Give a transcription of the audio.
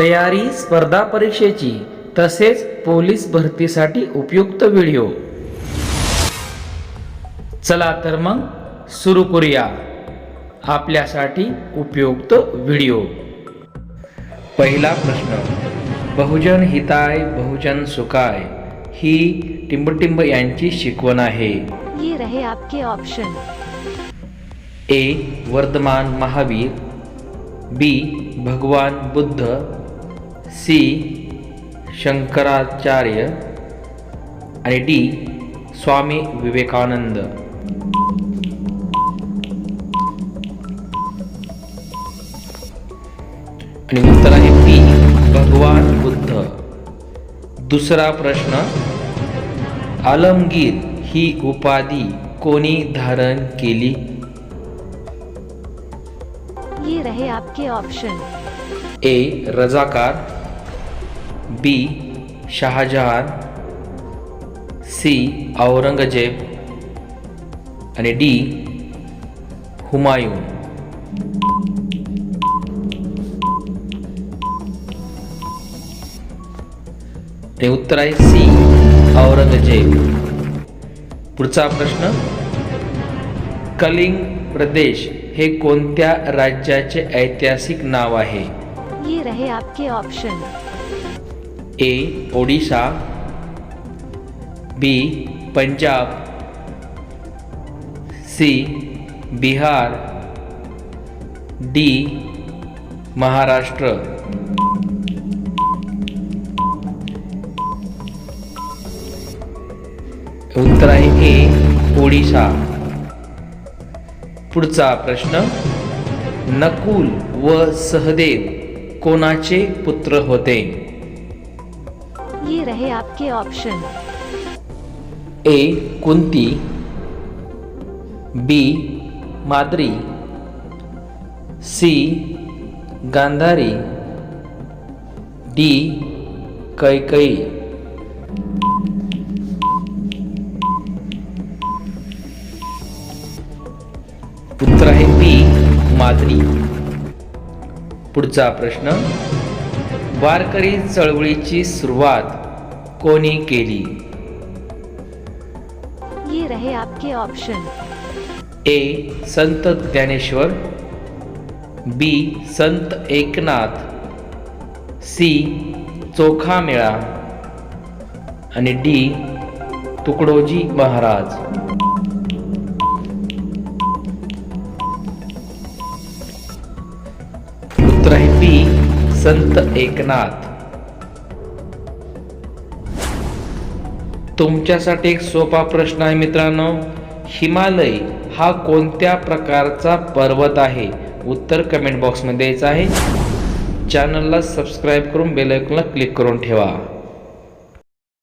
तयारी स्पर्धा परीक्षेची तसेच पोलीस भरतीसाठी उपयुक्त व्हिडिओ. चला तर मग सुरू करूया आपल्यासाठी उपयुक्त व्हिडिओ. पहिला प्रश्न बहुजन हिताय बहुजन सुखाय ही टिंबटिंब यांची शिकवण आहे. ये रहे आपके option A Vardhaman Mahavir B Bhagwan Buddha C Shankaracharya आणि डी स्वामी विवेकानंद. आणि उत्तर आहे बी भगवान बुद्ध. दुसरा प्रश्न आलमगीर ही उपाधी कोणी धारण केली? ये रहे आपके option A Razakar B Shahjahan C Aurangzeb आणि डी हुमायून ते उत्तर आहे सी औरंगजेब पुढचा प्रश्न कलिंग प्रदेश हे कोणत्या राज्याचे ऐतिहासिक नाव आहे? ये रहे आपके option A Odisha. B Punjab. C Bihar. D Maharashtra. उत्तर आहे ए ओडिशा. पुढचा प्रश्न. नकुल व सहदेव कोणाचे पुत्र होते? ये रहे आपके option A Kunti. B Madri. C Gandhari. D Kaikeyi. उत्तर आहे बी माद्री. पुढचा प्रश्न. वारकरी चळवळीची सुरुवात कोणी केली? ये रहे आपके ऑप्शन ए संत ज्ञानेश्वर. बी संत एकनाथ. सी चोखा मेळा. आणि डी तुकडोजी महाराज. उत्तर आहे बी संत एकनाथ. तुमच्यासाठी एक सोपा प्रश्न आहे मित्रांनो. हिमालय हा कोणत्या प्रकारचा पर्वत आहे? उत्तर कमेंट बॉक्समध्ये द्यायचं आहे. चॅनलला सबस्क्राईब करून बेलायकॉनला क्लिक करून ठेवा.